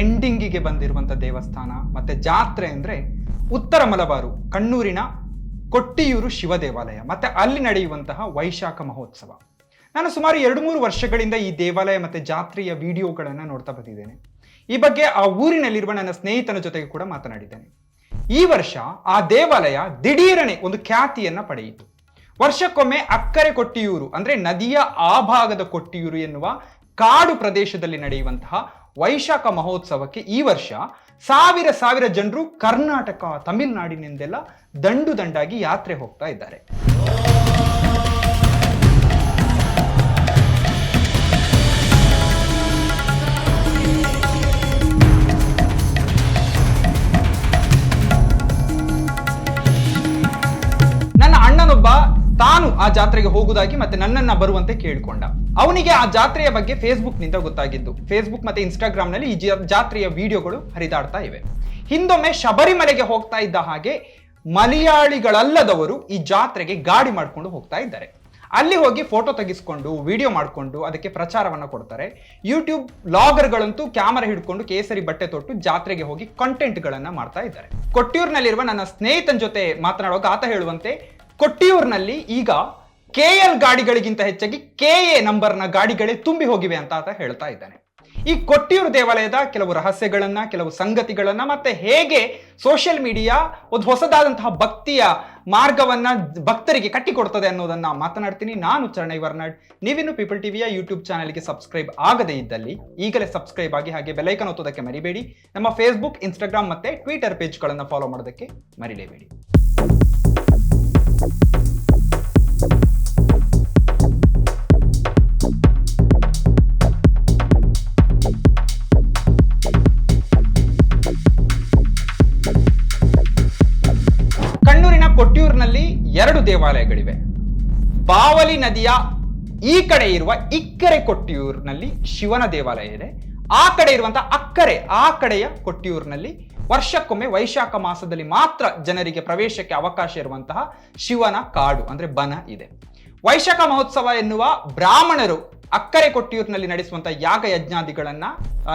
ಟ್ರೆಂಡಿಂಗಿಗೆ ಬಂದಿರುವಂಥ ದೇವಸ್ಥಾನ, ಮತ್ತೆ ಜಾತ್ರೆ ಅಂದರೆ ಉತ್ತರ ಮಲಬಾರು, ಕಣ್ಣೂರಿನ ಕೊಟ್ಟಿಯೂರು ಶಿವ ದೇವಾಲಯ, ಮತ್ತೆ ಅಲ್ಲಿ ನಡೆಯುವಂತಹ ವೈಶಾಖ ಮಹೋತ್ಸವ. ನಾನು ಸುಮಾರು ಎರಡು ಮೂರು ವರ್ಷಗಳಿಂದ ಈ ದೇವಾಲಯ ಮತ್ತು ಜಾತ್ರೆಯ ವಿಡಿಯೋಗಳನ್ನು ನೋಡ್ತಾ ಬಂದಿದ್ದೇನೆ. ಈ ಬಗ್ಗೆ ಆ ಊರಿನಲ್ಲಿರುವ ನನ್ನ ಸ್ನೇಹಿತನ ಜೊತೆಗೆ ಕೂಡ ಮಾತನಾಡಿದ್ದೇನೆ. ಈ ವರ್ಷ ಆ ದೇವಾಲಯ ದಿಢೀರನೆ ಒಂದು ಖ್ಯಾತಿಯನ್ನು ಪಡೆಯಿತು. ವರ್ಷಕ್ಕೊಮ್ಮೆ ಅಕ್ಕರೆ ಕೊಟ್ಟಿಯೂರು ಅಂದರೆ ನದಿಯ ಆ ಭಾಗದ ಕೊಟ್ಟಿಯೂರು ಎನ್ನುವ ಕಾಡು ಪ್ರದೇಶದಲ್ಲಿ ನಡೆಯುವಂತಹ ವೈಶಾಖ ಮಹೋತ್ಸವಕ್ಕೆ ಈ ವರ್ಷ ಸಾವಿರ ಸಾವಿರ ಜನರು ಕರ್ನಾಟಕ ತಮಿಳುನಾಡಿನಿಂದೆಲ್ಲ ದಂಡು ದಂಡಾಗಿ ಯಾತ್ರೆ ಹೋಗ್ತಾ ಇದ್ದಾರೆ. ಆ ಜಾತ್ರೆಗೆ ಹೋಗುವುದಾಗಿ ಮತ್ತೆ ನನ್ನನ್ನ ಬರುವಂತೆ ಕೇಳಿಕೊಂಡ. ಅವನಿಗೆ ಆ ಜಾತ್ರೆಯ ಬಗ್ಗೆ ಫೇಸ್ಬುಕ್ನಿಂದ ಗೊತ್ತಾಗಿದ್ದು. ಫೇಸ್ಬುಕ್ ಮತ್ತೆ ಇನ್ಸ್ಟಾಗ್ರಾಮ್ನಲ್ಲಿ ಈ ಜಾತ್ರೆಯ ವಿಡಿಯೋಗಳು ಹರಿದಾಡ್ತಾ ಇವೆ. ಹಿಂದೊಮ್ಮೆ ಶಬರಿಮಲೆಗೆ ಹೋಗ್ತಾ ಇದ್ದ ಹಾಗೆ ಮಲಯಾಳಿಗಳಲ್ಲದವರು ಈ ಜಾತ್ರೆಗೆ ಗಾಡಿ ಮಾಡ್ಕೊಂಡು ಹೋಗ್ತಾ ಇದ್ದಾರೆ. ಅಲ್ಲಿ ಹೋಗಿ ಫೋಟೋ ತೆಗೆಸ್ಕೊಂಡು ವಿಡಿಯೋ ಮಾಡಿಕೊಂಡು ಅದಕ್ಕೆ ಪ್ರಚಾರವನ್ನ ಕೊಡ್ತಾರೆ. ಯೂಟ್ಯೂಬ್ ಲಾಗರ್ಗಳಂತೂ ಕ್ಯಾಮರಾ ಹಿಡ್ಕೊಂಡು ಕೇಸರಿ ಬಟ್ಟೆ ತೊಟ್ಟು ಜಾತ್ರೆಗೆ ಹೋಗಿ ಕಂಟೆಂಟ್ಗಳನ್ನ ಮಾಡ್ತಾ ಇದ್ದಾರೆ. ಕೊಟ್ಟಿಯೂರಿನಲ್ಲಿರುವ ನನ್ನ ಸ್ನೇಹಿತನ ಜೊತೆ ಮಾತನಾಡುವಾಗ ಆತ ಹೇಳುವಂತೆ ಕೊಟ್ಟಿಯೂರಿನಲ್ಲಿ ಈಗ ಕೆ ಎಲ್ ಗಾಡಿಗಳಿಗಿಂತ ಹೆಚ್ಚಾಗಿ ಕೆ ಎ ನಂಬರ್ನ ಗಾಡಿಗಳೇ ತುಂಬಿ ಹೋಗಿವೆ ಅಂತ ಆತ ಹೇಳ್ತಾ ಇದ್ದಾನೆ. ಈ ಕೊಟ್ಟಿಯೂರು ದೇವಾಲಯದ ಕೆಲವು ರಹಸ್ಯಗಳನ್ನ, ಕೆಲವು ಸಂಗತಿಗಳನ್ನ ಮತ್ತೆ ಹೇಗೆ ಸೋಷಿಯಲ್ ಮೀಡಿಯಾ ಒಂದು ಹೊಸದಾದಂತಹ ಭಕ್ತಿಯ ಮಾರ್ಗವನ್ನ ಭಕ್ತರಿಗೆ ಕಟ್ಟಿಕೊಡ್ತದೆ ಅನ್ನೋದನ್ನ ಮಾತನಾಡ್ತೀನಿ. ನಾನು ಚರಣೈ ವರ್ನಾಡ್. ನೀವಿನ್ನು ಪೀಪಲ್ ಟಿವಿಯ ಯೂಟ್ಯೂಬ್ ಚಾನಲ್ಗೆ ಸಬ್ಸ್ಕ್ರೈಬ್ ಆಗದೇ ಇದ್ದಲ್ಲಿ ಈಗಲೇ ಸಬ್ಸ್ಕ್ರೈಬ್ ಆಗಿ ಹಾಗೆ ಬೆಲೈಕನ್ ಒತ್ತೋದಕ್ಕೆ ಮರಿಬೇಡಿ. ನಮ್ಮ ಫೇಸ್ಬುಕ್ ಇನ್ಸ್ಟಾಗ್ರಾಮ್ ಮತ್ತೆ ಟ್ವಿಟರ್ ಪೇಜ್ಗಳನ್ನು ಫಾಲೋ ಮಾಡೋದಕ್ಕೆ ಮರಿಲೇಬೇಡಿ. ಕೊಟ್ಟಿಯೂರಿನಲ್ಲಿ ಎರಡು ದೇವಾಲಯಗಳಿವೆ. ಬಾವಲಿ ನದಿಯ ಈ ಕಡೆ ಇರುವ ಇಕ್ಕರೆ ಕೊಟ್ಟಿಯೂರಿನಲ್ಲಿ ಶಿವನ ದೇವಾಲಯ ಇದೆ. ಆ ಕಡೆ ಇರುವಂತಹ ಅಕ್ಕರೆ, ಆ ಕಡೆಯ ಕೊಟ್ಟಿಯೂರಿನಲ್ಲಿ ವರ್ಷಕ್ಕೊಮ್ಮೆ ವೈಶಾಖ ಮಾಸದಲ್ಲಿ ಮಾತ್ರ ಜನರಿಗೆ ಪ್ರವೇಶಕ್ಕೆ ಅವಕಾಶ ಇರುವಂತಹ ಶಿವನ ಕಾಡು, ಅಂದ್ರೆ ಬನ ಇದೆ. ವೈಶಾಖ ಮಹೋತ್ಸವ ಎನ್ನುವ ಬ್ರಾಹ್ಮಣರು ಅಕ್ಕರೆ ಕೊಟ್ಟಿಯೂರಿನಲ್ಲಿ ನಡೆಸುವಂತಹ ಯಾಗ ಯಜ್ಞಾದಿಗಳನ್ನ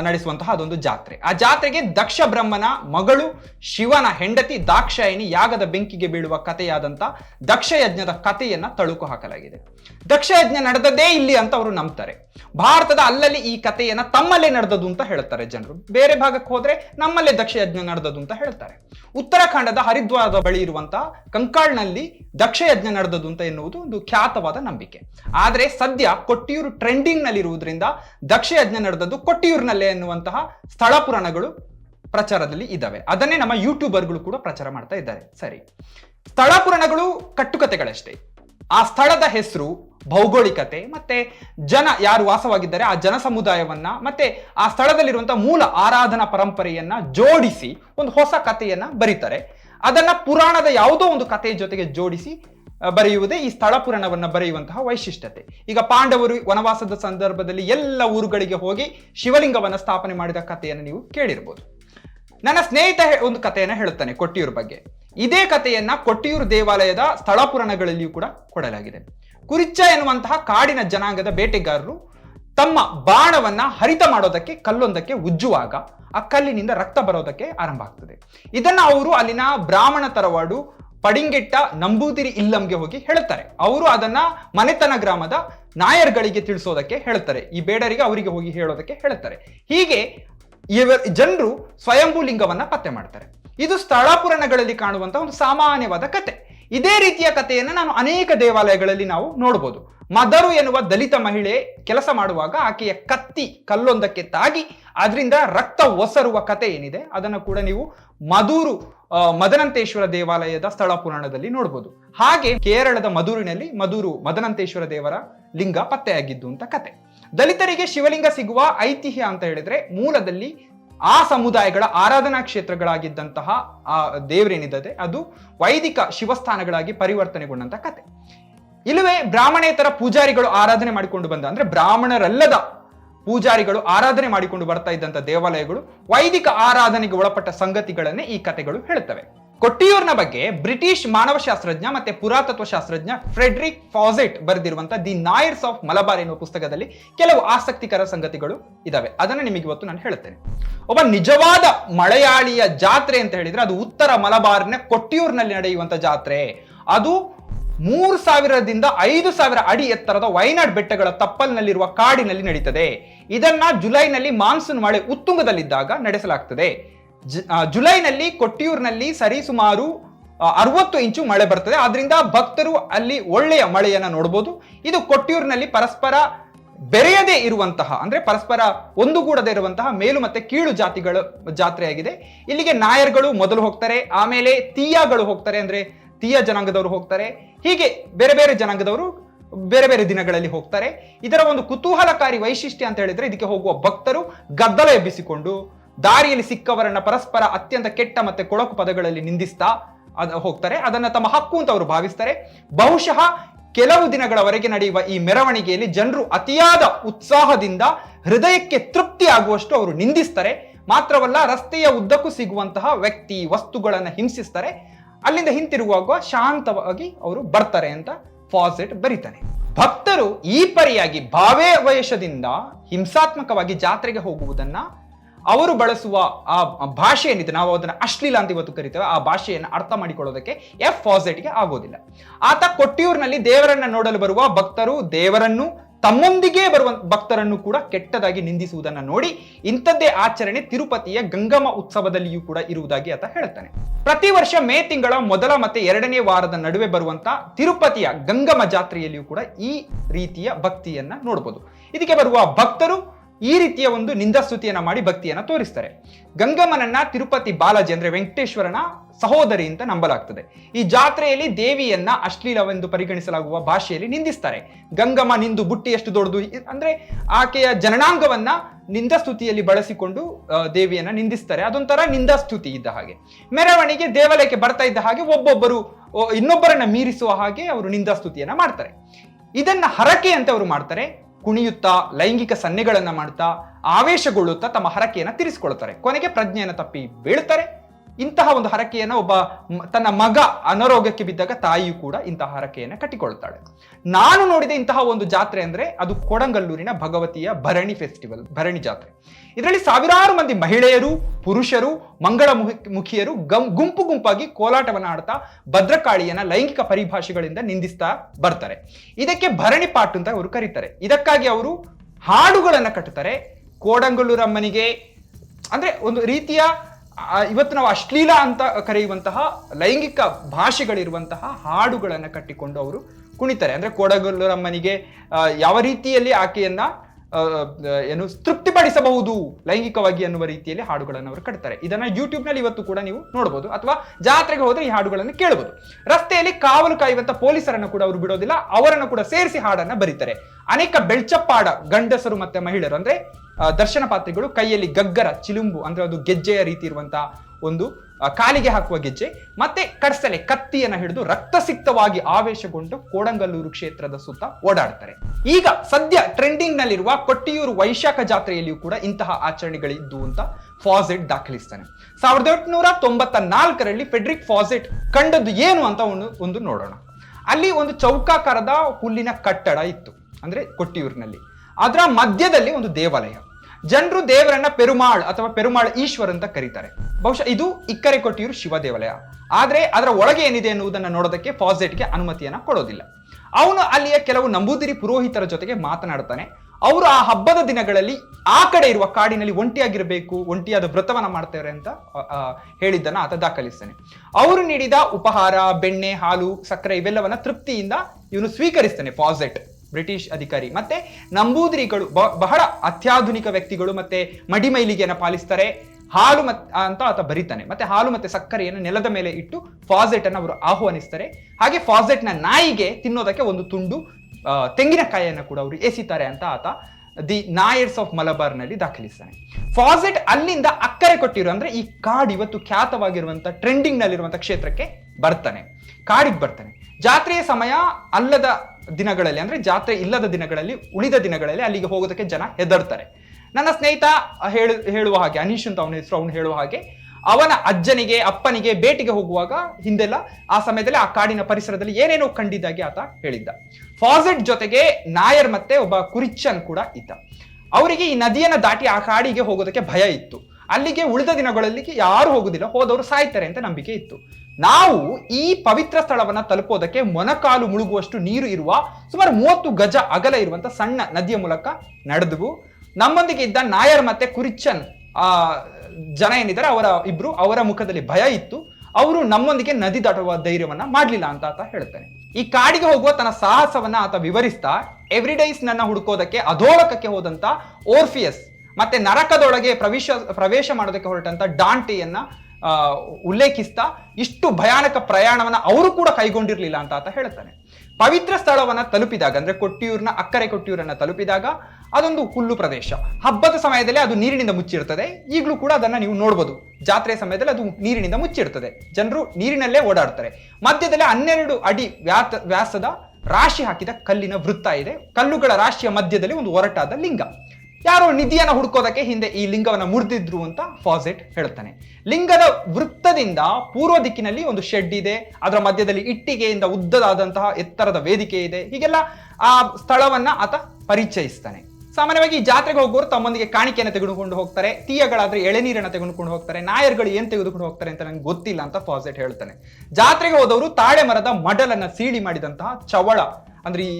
ನಡೆಸುವಂತಹ ಅದೊಂದು ಜಾತ್ರೆ. ಆ ಜಾತ್ರೆಗೆ ದಕ್ಷ ಬ್ರಹ್ಮನ ಮಗಳು, ಶಿವನ ಹೆಂಡತಿ ದಾಕ್ಷಾಯಿಣಿ ಯಾಗದ ಬೆಂಕಿಗೆ ಬೀಳುವ ಕಥೆಯಾದಂತ ದಕ್ಷ ಯಜ್ಞದ ಕಥೆಯನ್ನ ತಳುಕು ಹಾಕಲಾಗಿದೆ. ದಕ್ಷ ಯಜ್ಞ ನಡೆದದೇ ಇಲ್ಲಿ ಅಂತ ಅವರು ನಂಬ್ತಾರೆ. ಭಾರತದ ಅಲ್ಲಲ್ಲಿ ಈ ಕಥೆಯನ್ನ ತಮ್ಮಲ್ಲೇ ನಡೆದದು ಅಂತ ಹೇಳ್ತಾರೆ ಜನರು. ಬೇರೆ ಭಾಗಕ್ಕೆ ಹೋದ್ರೆ ನಮ್ಮಲ್ಲೇ ದಕ್ಷ ಯಜ್ಞ ನಡೆದದು ಅಂತ ಹೇಳ್ತಾರೆ. ಉತ್ತರಾಖಂಡದ ಹರಿದ್ವಾರದ ಬಳಿ ಇರುವಂತಹ ಕಂಕಾಳ್ನಲ್ಲಿ ದಕ್ಷ ಯಜ್ಞ ನಡೆದದು ಅಂತ ಎನ್ನುವುದು ಒಂದು ಖ್ಯಾತವಾದ ನಂಬಿಕೆ. ಆದ್ರೆ ಸದ್ಯ ಕೊಟ್ಟಿಯೂರು ಟ್ರೆಂಡಿಂಗ್ನಲ್ಲಿ ಇರುವುದರಿಂದ ದಕ್ಷ ಯಜ್ಞ ನಡೆದದ್ದು ಕೊಟ್ಟಿಯೂರಿನಲ್ಲೇ ಎನ್ನುವಂತಹ ಸ್ಥಳ ಪುರಾಣಗಳು ಪ್ರಚಾರದಲ್ಲಿ ಇದ್ದಾವೆ. ಅದನ್ನೇ ನಮ್ಮ ಯೂಟ್ಯೂಬರ್ಗಳು ಕೂಡ ಪ್ರಚಾರ ಮಾಡ್ತಾ ಇದ್ದಾರೆ. ಸರಿ. ಸ್ಥಳ ಪುರಾಣಗಳು ಕಟ್ಟುಕತೆಗಳಷ್ಟೇ. ಆ ಸ್ಥಳದ ಹೆಸರು, ಭೌಗೋಳಿಕತೆ, ಮತ್ತೆ ಜನ ಯಾರು ವಾಸವಾಗಿದ್ದಾರೆ ಆ ಜನ ಸಮುದಾಯವನ್ನ, ಮತ್ತೆ ಆ ಸ್ಥಳದಲ್ಲಿರುವಂತಹ ಮೂಲ ಆರಾಧನಾ ಪರಂಪರೆಯನ್ನ ಜೋಡಿಸಿ ಒಂದು ಹೊಸ ಕಥೆಯನ್ನ ಬರೀತಾರೆ. ಅದನ್ನ ಪುರಾಣದ ಯಾವುದೋ ಒಂದು ಕಥೆಯ ಜೊತೆಗೆ ಜೋಡಿಸಿ ಬರೆಯುವುದೇ ಈ ಸ್ಥಳ ಪುರಾಣವನ್ನು ಬರೆಯುವಂತಹ ವೈಶಿಷ್ಟ್ಯತೆ. ಈಗ ಪಾಂಡವರು ವನವಾಸದ ಸಂದರ್ಭದಲ್ಲಿ ಎಲ್ಲ ಊರುಗಳಿಗೆ ಹೋಗಿ ಶಿವಲಿಂಗವನ್ನ ಸ್ಥಾಪನೆ ಮಾಡಿದ ಕಥೆಯನ್ನು ನೀವು ಕೇಳಿರ್ಬೋದು. ನನ್ನ ಸ್ನೇಹಿತ ಒಂದು ಕಥೆಯನ್ನು ಹೇಳುತ್ತಾನೆ ಕೊಟ್ಟಿಯೂರು ಬಗ್ಗೆ. ಇದೇ ಕಥೆಯನ್ನ ಕೊಟ್ಟಿಯೂರು ದೇವಾಲಯದ ಸ್ಥಳ ಪುರಾಣಗಳಲ್ಲಿಯೂ ಕೂಡ ಕೊಡಲಾಗಿದೆ. ಕುರಿಚ ಎನ್ನುವಂತಹ ಕಾಡಿನ ಜನಾಂಗದ ಬೇಟೆಗಾರರು ತಮ್ಮ ಬಾಣವನ್ನ ಹರಿತ ಮಾಡೋದಕ್ಕೆ, ಕಲ್ಲೊಂದಕ್ಕೆ ಉಜ್ಜುವಾಗ ಆ ಕಲ್ಲಿನಿಂದ ರಕ್ತ ಬರೋದಕ್ಕೆ ಆರಂಭ ಆಗ್ತದೆ. ಇದನ್ನ ಅವರು ಅಲ್ಲಿನ ಬ್ರಾಹ್ಮಣ ತರವಾಡು ಪಡಿಂಗೆಟ್ಟ ನಂಬೂದಿರಿ ಇಲ್ಲಂಗೆ ಹೋಗಿ ಹೇಳುತ್ತಾರೆ ಅವರು ಅದನ್ನ ಮನೆತನ ಗ್ರಾಮದ ನಾಯರ್ಗಳಿಗೆ ತಿಳಿಸೋದಕ್ಕೆ ಹೇಳ್ತಾರೆ. ಈ ಬೇಡರಿಗೆ ಅವರಿಗೆ ಹೋಗಿ ಹೇಳೋದಕ್ಕೆ ಹೇಳ್ತಾರೆ. ಹೀಗೆ ಇವ ಜನರು ಸ್ವಯಂಭೂ ಲಿಂಗವನ್ನ ಪತ್ತೆ ಮಾಡ್ತಾರೆ. ಇದು ಸ್ಥಳ ಪುರಾಣಗಳಲ್ಲಿ ಕಾಣುವಂತಹ ಒಂದು ಸಾಮಾನ್ಯವಾದ ಕತೆ. ಇದೇ ರೀತಿಯ ಕಥೆಯನ್ನು ನಾನು ಅನೇಕ ದೇವಾಲಯಗಳಲ್ಲಿ ನಾವು ನೋಡಬಹುದು ಮದರು ಎನ್ನುವ ದಲಿತ ಮಹಿಳೆ ಕೆಲಸ ಮಾಡುವಾಗ ಆಕೆಯ ಕತ್ತಿ ಕಲ್ಲೊಂದಕ್ಕೆ ತಾಗಿ ಅದರಿಂದ ರಕ್ತ ಒಸರುವ ಕತೆ ಏನಿದೆ ಅದನ್ನು ಕೂಡ ನೀವು ಮಧೂರು ಆ, ಮದನಂತೇಶ್ವರ ದೇವಾಲಯದ ಸ್ಥಳ ಪುರಾಣದಲ್ಲಿ ನೋಡಬಹುದು ಹಾಗೆ ಕೇರಳದ ಮಧೂರಿನಲ್ಲಿ ಮಧೂರು ಮದನಂತೇಶ್ವರ ದೇವರ ಲಿಂಗ ಪತ್ತೆಯಾಗಿದ್ದು ಅಂತ ಕತೆ. ದಲಿತರಿಗೆ ಶಿವಲಿಂಗ ಸಿಗುವ ಐತಿಹ್ಯ ಅಂತ ಹೇಳಿದ್ರೆ ಮೂಲದಲ್ಲಿ ಆ ಸಮುದಾಯಗಳ ಆರಾಧನಾ ಕ್ಷೇತ್ರಗಳಾಗಿದ್ದಂತಹ ಆ ದೇವರೇನಿದೆ ಅದು ವೈದಿಕ ಶಿವಸ್ಥಾನಗಳಾಗಿ ಪರಿವರ್ತನೆಗೊಂಡಂತ ಕತೆ. ಇಲ್ಲವೇ ಬ್ರಾಹ್ಮಣೇತರ ಪೂಜಾರಿಗಳು ಆರಾಧನೆ ಮಾಡಿಕೊಂಡು ಬಂದ, ಅಂದ್ರೆ ಬ್ರಾಹ್ಮಣರಲ್ಲದ ಪೂಜಾರಿಗಳು ಆರಾಧನೆ ಮಾಡಿಕೊಂಡು ಬರ್ತಾ ಇದ್ದಂತ ದೇವಾಲಯಗಳು ವೈದಿಕ ಆರಾಧನೆಗೆ ಒಳಪಟ್ಟ ಸಂಗತಿಗಳನ್ನೇ ಈ ಕಥೆಗಳು ಹೇಳುತ್ತವೆ. ಕೊಟ್ಟಿಯೂರ್ನ ಬಗ್ಗೆ ಬ್ರಿಟಿಷ್ ಮಾನವಶಾಸ್ತ್ರಜ್ಞ ಮತ್ತೆ ಪುರಾತತ್ವ ಶಾಸ್ತ್ರಜ್ಞ ಫ್ರೆಡ್ರಿಕ್ ಫಾಸೆಟ್ ಬರೆದಿರುವಂತ ದಿ ನಾಯರ್ಸ್ ಆಫ್ ಮಲಬಾರ್ ಎನ್ನುವ ಪುಸ್ತಕದಲ್ಲಿ ಕೆಲವು ಆಸಕ್ತಿಕರ ಸಂಗತಿಗಳು ಇದಾವೆ. ಅದನ್ನ ನಿಮಗೆ ಇವತ್ತು ನಾನು ಹೇಳುತ್ತೇನೆ. ಒಬ್ಬ ನಿಜವಾದ ಮಲಯಾಳಿಯ ಜಾತ್ರೆ ಅಂತ ಹೇಳಿದ್ರೆ ಅದು ಉತ್ತರ ಮಲಬಾರ್ನ ಕೊಟ್ಟಿಯೂರ್ನಲ್ಲಿ ನಡೆಯುವಂತ ಜಾತ್ರೆ. ಅದು ಮೂರು ಸಾವಿರದಿಂದ ಐದು ಸಾವಿರ ಅಡಿ ಎತ್ತರದ ವೈನಾಡ್ ಬೆಟ್ಟಗಳ ತಪ್ಪಲಿನಲ್ಲಿರುವ ಕಾಡಿನಲ್ಲಿ ನಡೀತದೆ. ಇದನ್ನ ಜುಲೈನಲ್ಲಿ ಮಾನ್ಸೂನ್ ಮಳೆ ಉತ್ತುಂಗದಲ್ಲಿದ್ದಾಗ ನಡೆಸಲಾಗ್ತದೆ. ಜುಲೈನಲ್ಲಿ ಕೊಟ್ಟಿಯೂರಿನಲ್ಲಿ ಸರಿಸುಮಾರು ಅರವತ್ತು ಇಂಚು ಮಳೆ ಬರ್ತದೆ. ಆದ್ರಿಂದ ಭಕ್ತರು ಅಲ್ಲಿ ಒಳ್ಳೆಯ ಮಳೆಯನ್ನು ನೋಡಬಹುದು ಇದು ಕೊಟ್ಟಿಯೂರಿನಲ್ಲಿ ಪರಸ್ಪರ ಬೆರೆಯದೇ ಇರುವಂತಹ, ಅಂದ್ರೆ ಪರಸ್ಪರ ಒಂದುಗೂಡದೇ ಇರುವಂತಹ ಮೇಲು ಮತ್ತೆ ಕೀಳು ಜಾತಿಗಳ ಜಾತ್ರೆಯಾಗಿದೆ. ಇಲ್ಲಿಗೆ ನಾಯರ್ಗಳು ಮೊದಲು ಹೋಗ್ತಾರೆ, ಆಮೇಲೆ ತೀಯಾಗಳು ಹೋಗ್ತಾರೆ, ಅಂದ್ರೆ ತೀಯ ಜನಾಂಗದವರು ಹೋಗ್ತಾರೆ, ಹೀಗೆ ಬೇರೆ ಬೇರೆ ಜನಾಂಗದವರು ಬೇರೆ ಬೇರೆ ದಿನಗಳಲ್ಲಿ ಹೋಗ್ತಾರೆ. ಇದರ ಒಂದು ಕುತೂಹಲಕಾರಿ ವೈಶಿಷ್ಟ್ಯ ಅಂತ ಹೇಳಿದ್ರೆ ಇದಕ್ಕೆ ಹೋಗುವ ಭಕ್ತರು ಗದ್ದಲ ಎಬ್ಬಿಸಿಕೊಂಡು ದಾರಿಯಲ್ಲಿ ಸಿಕ್ಕವರನ್ನ ಪರಸ್ಪರ ಅತ್ಯಂತ ಕೆಟ್ಟ ಮತ್ತೆ ಕೊಳಕು ಪದಗಳಲ್ಲಿ ನಿಂದಿಸ್ತಾ ಅದ ಹೋಗ್ತಾರೆ. ಅದನ್ನ ತಮ್ಮ ಹಕ್ಕು ಅಂತ ಅವರು ಭಾವಿಸ್ತಾರೆ. ಬಹುಶಃ ಕೆಲವು ದಿನಗಳವರೆಗೆ ನಡೆಯುವ ಈ ಮೆರವಣಿಗೆಯಲ್ಲಿ ಜನರು ಅತಿಯಾದ ಉತ್ಸಾಹದಿಂದ ಹೃದಯಕ್ಕೆ ತೃಪ್ತಿ ಆಗುವಷ್ಟು ಅವರು ನಿಂದಿಸ್ತಾರೆ. ಮಾತ್ರವಲ್ಲ ರಸ್ತೆಯ ಉದ್ದಕ್ಕೂ ಸಿಗುವಂತಹ ವ್ಯಕ್ತಿ ವಸ್ತುಗಳನ್ನ ಹಿಂಸಿಸ್ತಾರೆ. ಅಲ್ಲಿಂದ ಹಿಂತಿರುಗುವಾಗ ಶಾಂತವಾಗಿ ಅವರು ಬರ್ತಾರೆ ಅಂತ ಫಾಸೆಟ್ ಬರೀತಾನೆ. ಭಕ್ತರು ಈ ಪರಿಯಾಗಿ ಭಾವೇವಯಶದಿಂದ ಹಿಂಸಾತ್ಮಕವಾಗಿ ಜಾತ್ರೆಗೆ ಹೋಗುವುದನ್ನ ಅವರು ಬಳಸುವ ಆ ಭಾಷೆ ಏನಿದೆ, ನಾವು ಅದನ್ನ ಅಶ್ಲೀಲ ಅಂತ ಇವತ್ತು ಕರಿತೇವೆ, ಆ ಭಾಷೆಯನ್ನು ಅರ್ಥ ಮಾಡಿಕೊಳ್ಳೋದಕ್ಕೆ ಎಫ್ ಫಾಸೆಟ್ಗೆ ಆಗೋದಿಲ್ಲ. ಆತ ಕೊಟ್ಟಿಯೂರಿನಲ್ಲಿ ದೇವರನ್ನ ನೋಡಲು ಬರುವ ಭಕ್ತರು ದೇವರನ್ನು ತಮ್ಮೊಂದಿಗೆ ಬರುವ ಭಕ್ತರನ್ನು ಕೂಡ ಕೆಟ್ಟದಾಗಿ ನಿಂದಿಸುವುದನ್ನು ನೋಡಿ ಇಂಥದ್ದೇ ಆಚರಣೆ ತಿರುಪತಿಯ ಗಂಗಮ ಉತ್ಸವದಲ್ಲಿಯೂ ಕೂಡ ಇರುವುದಾಗಿ ಆತ ಹೇಳ್ತಾನೆ ಪ್ರತಿ ವರ್ಷ ಮೇ ತಿಂಗಳ ಮೊದಲ ಮತ್ತೆ ಎರಡನೇ ವಾರದ ನಡುವೆ ಬರುವಂತಹ ತಿರುಪತಿಯ ಗಂಗಮ ಜಾತ್ರೆಯಲ್ಲಿಯೂ ಕೂಡ ಈ ರೀತಿಯ ಭಕ್ತಿಯನ್ನ ನೋಡಬಹುದು ಇದಕ್ಕೆ ಬರುವ ಭಕ್ತರು ಈ ರೀತಿಯ ಒಂದು ನಿಂದಾಸ್ತುತಿಯನ್ನ ಮಾಡಿ ಭಕ್ತಿಯನ್ನ ತೋರಿಸ್ತಾರೆ. ಗಂಗಮ್ಮನನ್ನ ತಿರುಪತಿ ಬಾಲಾಜಿ ಅಂದ್ರೆ ವೆಂಕಟೇಶ್ವರನ ಸಹೋದರಿ ಅಂತ ನಂಬಲಾಗ್ತದೆ. ಈ ಜಾತ್ರೆಯಲ್ಲಿ ದೇವಿಯನ್ನ ಅಶ್ಲೀಲವೆಂದು ಪರಿಗಣಿಸಲಾಗುವ ಭಾಷೆಯಲ್ಲಿ ನಿಂದಿಸ್ತಾರೆ. ಗಂಗಮ್ಮ ನಿಂದು ಬುಟ್ಟಿ ಎಷ್ಟು ದೊಡ್ಡದು ಅಂದ್ರೆ ಆಕೆಯ ಜನನಾಂಗವನ್ನ ನಿಂದಾಸ್ತುತಿಯಲ್ಲಿ ಬಳಸಿಕೊಂಡು ದೇವಿಯನ್ನ ನಿಂದಿಸ್ತಾರೆ. ಅದೊಂಥರ ನಿಂದಾಸ್ತುತಿ ಇದ್ದ ಹಾಗೆ. ಮೆರವಣಿಗೆ ದೇವಾಲಯಕ್ಕೆ ಬರ್ತಾ ಇದ್ದ ಹಾಗೆ ಒಬ್ಬೊಬ್ಬರು ಇನ್ನೊಬ್ಬರನ್ನ ಮೀರಿಸುವ ಹಾಗೆ ಅವರು ನಿಂದಾಸ್ತುತಿಯನ್ನ ಮಾಡ್ತಾರೆ. ಇದನ್ನ ಹರಕೆ ಅಂತ ಅವರು ಮಾಡ್ತಾರೆ. ಕುಣಿಯುತ್ತಾ ಲೈಂಗಿಕ ಸನ್ನೆಗಳನ್ನು ಮಾಡ್ತಾ ಆವೇಶಗೊಳ್ಳುತ್ತಾ ತಮ್ಮ ಹರಕೆಯನ್ನು ತೀರಿಸಿಕೊಳ್ತಾರೆ ಕೊನೆಗೆ ಪ್ರಜ್ಞೆಯನ್ನು ತಪ್ಪಿ ಬೀಳ್ತಾರೆ. ಇಂತಹ ಒಂದು ಹರಕೆಯನ್ನ ಒಬ್ಬ ತನ್ನ ಮಗ ಅನಾರೋಗ್ಯಕ್ಕೆ ಬಿದ್ದಾಗ ತಾಯಿಯು ಕೂಡ ಇಂತಹ ಹರಕೆಯನ್ನು ಕಟ್ಟಿಕೊಳ್ತಾಳೆ. ನಾನು ನೋಡಿದ ಇಂತಹ ಒಂದು ಜಾತ್ರೆ ಅಂದ್ರೆ ಅದು ಕೊಡಂಗಲ್ಲೂರಿನ ಭಗವತಿಯ ಭರಣಿ ಫೆಸ್ಟಿವಲ್ ಭರಣಿ ಜಾತ್ರೆ. ಇದರಲ್ಲಿ ಸಾವಿರಾರು ಮಂದಿ ಮಹಿಳೆಯರು, ಪುರುಷರು ಮಂಗಳ ಮುಖಿ- ಮುಖಿಯರು ಗಂ, ಗುಂಪು ಗುಂಪಾಗಿ ಕೋಲಾಟವನ್ನ ಆಡ್ತಾ ಭದ್ರಕಾಳಿಯನ್ನ ಲೈಂಗಿಕ ಪರಿಭಾಷೆಗಳಿಂದ ನಿಂದಿಸ್ತಾ ಬರ್ತಾರೆ. ಇದಕ್ಕೆ ಭರಣಿ ಪಾಟ್ ಅಂತ ಅವರು ಕರೀತಾರೆ. ಇದಕ್ಕಾಗಿ ಅವರು ಹಾಡುಗಳನ್ನು ಕಟ್ಟುತ್ತಾರೆ. ಕೋಡಂಗಲ್ಲೂರಮ್ಮನಿಗೆ ಅಂದ್ರೆ ಒಂದು ರೀತಿಯ ಇವತ್ತು ನಾವು ಅಶ್ಲೀಲ ಅಂತ ಕರೆಯುವಂತಹ ಲೈಂಗಿಕ ಭಾಷೆಗಳಿರುವಂತಹ ಹಾಡುಗಳನ್ನು ಕಟ್ಟಿಕೊಂಡು ಅವರು ಕುಣಿತಾರೆ. ಅಂದರೆ ಕೊಡಗಲ್ಲರಮ್ಮನಿಗೆ ಯಾವ ರೀತಿಯಲ್ಲಿ ಆಕೆಯನ್ನ ಏನು ತೃಪ್ತಿಪಡಿಸಬಹುದು ಲೈಂಗಿಕವಾಗಿ ಅನ್ನುವ ರೀತಿಯಲ್ಲಿ ಹಾಡುಗಳನ್ನು ಅವರು ಕಟ್ತಾರೆ. ಇದನ್ನ ಯೂಟ್ಯೂಬ್ನಲ್ಲಿ ಇವತ್ತು ಕೂಡ ನೀವು ನೋಡಬಹುದು ಅಥವಾ ಜಾತ್ರೆಗೆ ಹೋದ್ರೆ ಈ ಹಾಡುಗಳನ್ನು ಕೇಳಬಹುದು ರಸ್ತೆಯಲ್ಲಿ ಕಾವಲು ಕಾಯುವಂತ ಪೊಲೀಸರನ್ನು ಕೂಡ ಅವರು ಬಿಡೋದಿಲ್ಲ, ಅವರನ್ನು ಕೂಡ ಸೇರಿಸಿ ಹಾಡನ್ನ ಬರೀತಾರೆ. ಅನೇಕ ಬೆಳ್ಚಪ್ಪಾಡ ಗಂಡಸರು ಮತ್ತೆ ಮಹಿಳೆಯರು ಅಂದ್ರೆ ದರ್ಶನ ಪಾತ್ರಿಗಳು ಕೈಯಲ್ಲಿ ಗಗ್ಗರ, ಚಿಲುಂಬು, ಅಂದ್ರೆ ಅದು ಗೆಜ್ಜೆಯ ರೀತಿ ಇರುವಂತಹ ಒಂದು ಕಾಲಿಗೆ ಹಾಕುವ ಗೆಜ್ಜೆ, ಮತ್ತೆ ಕಡ್ಸಲೆ ಕತ್ತಿಯನ್ನ ಹಿಡಿದು ರಕ್ತಸಿಕ್ತವಾಗಿ ಆವೇಶಗೊಂಡು ಕೋಡಂಗಲ್ಲೂರು ಕ್ಷೇತ್ರದ ಸುತ್ತ ಓಡಾಡ್ತಾರೆ. ಈಗ ಸದ್ಯ ಟ್ರೆಂಡಿಂಗ್ ನಲ್ಲಿರುವ ಕೊಟ್ಟಿಯೂರು ವೈಶಾಖ ಜಾತ್ರೆಯಲ್ಲಿಯೂ ಕೂಡ ಇಂತಹ ಆಚರಣೆಗಳಿದ್ದು ಅಂತ ಫಾಸೆಟ್ ದಾಖಲಿಸ್ತಾನೆ. ಸಾವಿರದ ಎಂಟುನೂರ ತೊಂಬತ್ತ ನಾಲ್ಕರಲ್ಲಿ ಫೆಡ್ರಿಕ್ ಫಾಸೆಟ್ ಕಂಡದ್ದು ಏನು ಅಂತ ಒಂದು ಒಂದು ನೋಡೋಣ. ಅಲ್ಲಿ ಒಂದು ಚೌಕಾಕಾರದ ಹುಲ್ಲಿನ ಕಟ್ಟಡ ಇತ್ತು, ಅಂದ್ರೆ ಕೊಟ್ಟಿಯೂರಿನಲ್ಲಿ. ಅದರ ಮಧ್ಯದಲ್ಲಿ ಒಂದು ದೇವಾಲಯ. ಜನರು ದೇವರನ್ನ ಪೆರುಮಾಳ್ ಅಥವಾ ಪೆರುಮಾಳ್ ಈಶ್ವರ್ ಅಂತ ಕರೀತಾರೆ. ಬಹುಶಃ ಇದು ಇಕ್ಕರೆ ಕೊಟ್ಟಿಯೂರು ಶಿವ ದೇವಾಲಯ ಆದ್ರೆ ಅದರ ಒಳಗೆ ಏನಿದೆ ಎನ್ನುವುದನ್ನು ನೋಡೋದಕ್ಕೆ ಫಾಸೆಟ್ಗೆ ಅನುಮತಿಯನ್ನ ಕೊಡೋದಿಲ್ಲ. ಅವನು ಅಲ್ಲಿಯ ಕೆಲವು ನಂಬೂದಿರಿ ಪುರೋಹಿತರ ಜೊತೆಗೆ ಮಾತನಾಡ್ತಾನೆ. ಅವರು ಆ ಹಬ್ಬದ ದಿನಗಳಲ್ಲಿ ಆ ಕಡೆ ಇರುವ ಕಾಡಿನಲ್ಲಿ ಒಂಟಿಯಾಗಿರಬೇಕು, ಒಂಟಿಯಾದ ವ್ರತವನ್ನ ಮಾಡ್ತಾರೆ ಅಂತ ಹೇಳಿದ್ದನ್ನ ಆತ ದಾಖಲಿಸ್ತಾನೆ. ಅವರು ನೀಡಿದ ಉಪಹಾರ, ಬೆಣ್ಣೆ, ಹಾಲು, ಸಕ್ಕರೆ ಇವೆಲ್ಲವನ್ನ ತೃಪ್ತಿಯಿಂದ ಇವನು ಸ್ವೀಕರಿಸ್ತಾನೆ ಫಾಸೆಟ್ ಬ್ರಿಟಿಷ್ ಅಧಿಕಾರಿ. ಮತ್ತೆ ನಂಬೂದಿರಿಗಳು ಬಹಳ ಅತ್ಯಾಧುನಿಕ ವ್ಯಕ್ತಿಗಳು ಮತ್ತೆ ಮಡಿಮೈಲಿಗೆಯನ್ನು ಪಾಲಿಸ್ತಾರೆ. ಹಾಲು ಮತ್ ಅಂತ ಆತ ಬರೀತಾನೆ. ಮತ್ತೆ ಹಾಲು ಮತ್ತೆ ಸಕ್ಕರೆಯನ್ನು ನೆಲದ ಮೇಲೆ ಇಟ್ಟು ಫಾಸೆಟ್ ಅನ್ನು ಅವರು ಆಹ್ವಾನಿಸ್ತಾರೆ. ಹಾಗೆ ಫಾಸೆಟ್ನ ನಾಯಿಗೆ ತಿನ್ನೋದಕ್ಕೆ ಒಂದು ತುಂಡು ತೆಂಗಿನಕಾಯಿಯನ್ನು ಕೂಡ ಅವರು ಎಸಿತಾರೆ ಅಂತ ಆತ ದಿ ನಾಯರ್ಸ್ ಆಫ್ ಮಲಬಾರ್ನಲ್ಲಿ ದಾಖಲಿಸ್ತಾನೆ. ಫಾಸೆಟ್ ಅಲ್ಲಿಂದ ಅಕ್ಕರೆ ಕೊಟ್ಟಿರೋ ಅಂದ್ರೆ ಈ ಕಾಡ್ ಇವತ್ತು ಖ್ಯಾತವಾಗಿರುವಂತ ಟ್ರೆಂಡಿಂಗ್ ನಲ್ಲಿರುವಂತಹ ಕ್ಷೇತ್ರಕ್ಕೆ ಬರ್ತಾನೆ. ಕಾಡಿಗೆ ಬರ್ತಾನೆ. ಜಾತ್ರೆಯ ಸಮಯ ಅಲ್ಲದ ದಿನಗಳಲ್ಲಿ, ಅಂದ್ರೆ ಜಾತ್ರೆ ಇಲ್ಲದ ದಿನಗಳಲ್ಲಿ, ಉಳಿದ ದಿನಗಳಲ್ಲಿ ಅಲ್ಲಿಗೆ ಹೋಗೋದಕ್ಕೆ ಜನ ಹೆದರ್ತಾರೆ. ನನ್ನ ಸ್ನೇಹಿತ ಹೇಳು, ಹೇಳುವ ಹಾಗೆ, ಅನೀಶ್ ಅಂತ ಅವನ ಹೆಸರು, ಅವನು ಹೇಳುವ ಹಾಗೆ, ಅವನ ಅಜ್ಜನಿಗೆ, ಅಪ್ಪನಿಗೆ ಭೇಟಿಗೆ ಹೋಗುವಾಗ ಹಿಂದೆಲ್ಲ, ಆ ಸಮಯದಲ್ಲಿ ಆ ಕಾಡಿನ ಪರಿಸರದಲ್ಲಿ ಏನೇನೋ ಕಂಡಿದ್ದಾಗೆ ಆತ ಹೇಳಿದ್ದ. ಫಾಸೆಟ್ ಜೊತೆಗೆ ನಾಯರ್ ಮತ್ತೆ ಒಬ್ಬ ಕುರಿಚನ್ ಕೂಡ ಇದ್ದ. ಅವರಿಗೆ ಈ ನದಿಯನ್ನು ದಾಟಿ ಆ ಕಾಡಿಗೆ ಹೋಗೋದಕ್ಕೆ ಭಯ ಇತ್ತು. ಅಲ್ಲಿಗೆ ಉಳಿದ ದಿನಗಳಲ್ಲಿ ಯಾರು ಹೋಗುದಿಲ್ಲ ಹೋದವರು ಸಾಯ್ತಾರೆ ಅಂತ ನಂಬಿಕೆ ಇತ್ತು. ನಾವು ಈ ಪವಿತ್ರ ಸ್ಥಳವನ್ನ ತಲುಪೋದಕ್ಕೆ ಮೊನಕಾಲು ಮುಳುಗುವಷ್ಟು ನೀರು ಇರುವ ಸುಮಾರು ಮೂವತ್ತು ಗಜ ಅಗಲ ಇರುವಂತ ಸಣ್ಣ ನದಿಯ ಮೂಲಕ ನಡೆದವು. ನಮ್ಮೊಂದಿಗೆ ಇದ್ದ ನಾಯರ್ ಮತ್ತೆ ಕುರಿಚನ್, ಆ, ಜನ ಏನಿದ್ದಾರೆ ಅವರ ಇಬ್ರು ಅವರ ಮುಖದಲ್ಲಿ ಭಯ ಇತ್ತು. ಅವರು ನಮ್ಮೊಂದಿಗೆ ನದಿ ದಾಟುವ ಧೈರ್ಯವನ್ನ ಮಾಡ್ಲಿಲ್ಲ ಅಂತ ಆತ ಹೇಳ್ತಾನೆ ಈ ಕಾಡಿಗೆ ಹೋಗುವ ತನ್ನ ಸಾಹಸವನ್ನ ಆತ ವಿವರಿಸ್ತಾ ಎವ್ರಿಡೈಸ್ ನನ್ನ ಹುಡುಕೋದಕ್ಕೆ ಅಧೋಲಕಕ್ಕೆ ಹೋದಂತ ಓರ್ಫಿಯಸ್ ಮತ್ತೆ ನರಕದೊಳಗೆ ಪ್ರವೇಶ ಪ್ರವೇಶ ಮಾಡೋದಕ್ಕೆ ಹೊರಟಂತ ಡಾಂಟಿಯನ್ನ ಉಲ್ಲೇಖಿಸ್ತಾ ಇಷ್ಟು ಭಯಾನಕ ಪ್ರಯಾಣವನ್ನ ಅವರು ಕೂಡ ಕೈಗೊಂಡಿರ್ಲಿಲ್ಲ ಅಂತ ಆತ ಹೇಳ್ತಾನೆ. ಪವಿತ್ರ ಸ್ಥಳವನ್ನ ತಲುಪಿದಾಗ, ಅಂದ್ರೆ ಕೊಟ್ಟಿಯೂರ್ನ, ಅಕ್ಕರೆ ಕೊಟ್ಟಿಯೂರನ್ನ ತಲುಪಿದಾಗ ಅದೊಂದು ಹುಲ್ಲು ಪ್ರದೇಶ. ಹಬ್ಬದ ಸಮಯದಲ್ಲಿ ಅದು ನೀರಿನಿಂದ ಮುಚ್ಚಿರ್ತದೆ. ಈಗಲೂ ಕೂಡ ಅದನ್ನ ನೀವು ನೋಡ್ಬೋದು. ಜಾತ್ರೆ ಸಮಯದಲ್ಲಿ ಅದು ನೀರಿನಿಂದ ಮುಚ್ಚಿರ್ತದೆ. ಜನರು ನೀರಿನಲ್ಲೇ ಓಡಾಡ್ತಾರೆ. ಮಧ್ಯದಲ್ಲಿ ಹನ್ನೆರಡು ಅಡಿ ವ್ಯಾತ, ವ್ಯಾಸದ ರಾಶಿ ಹಾಕಿದ ಕಲ್ಲಿನ ವೃತ್ತ ಇದೆ. ಕಲ್ಲುಗಳ ರಾಶಿಯ ಮಧ್ಯದಲ್ಲಿ ಒಂದು ಒರಟಾದ ಲಿಂಗ. ಯಾರೋ ನಿಧಿಯನ್ನು ಹುಡುಕೋದಕ್ಕೆ ಹಿಂದೆ ಈ ಲಿಂಗವನ್ನ ಮುರಿದಿದ್ರು ಅಂತ ಫಾಸೆಟ್ ಹೇಳ್ತಾನೆ ಲಿಂಗದ ವೃತ್ತದಿಂದ ಪೂರ್ವ ದಿಕ್ಕಿನಲ್ಲಿ ಒಂದು ಶೆಡ್ ಇದೆ, ಅದರ ಮಧ್ಯದಲ್ಲಿ ಇಟ್ಟಿಗೆಯಿಂದ ಉದ್ದದಾದಂತಹ ಎತ್ತರದ ವೇದಿಕೆ ಇದೆ, ಹೀಗೆಲ್ಲ ಆ ಸ್ಥಳವನ್ನ ಆತ ಪರಿಚಯಿಸ್ತಾನೆ. ಸಾಮಾನ್ಯವಾಗಿ ಜಾತ್ರೆಗೆ ಹೋಗೋರು ತಮ್ಮೊಂದಿಗೆ ಕಾಣಿಕೆಯನ್ನು ತೆಗೆದುಕೊಂಡು ಹೋಗ್ತಾರೆ, ತೀಯಗಳಾದ್ರೆ ಎಳೆನೀರನ್ನು ತೆಗೆದುಕೊಂಡು ಹೋಗ್ತಾರೆ, ನಾಯರ್ಗಳು ಏನು ತೆಗೆದುಕೊಂಡು ಹೋಗ್ತಾರೆ ಅಂತ ನಂಗೆ ಗೊತ್ತಿಲ್ಲ ಅಂತ ಫಾಸೆಟ್ ಹೇಳ್ತಾನೆ ಜಾತ್ರೆಗೆ ಹೋದವರು ತಾಳೆ ಮರದ ಮಡಲನ್ನ ಸೀಳಿ ಮಾಡಿದಂತಹ ಚವಳ, ಅಂದ್ರೆ ಈ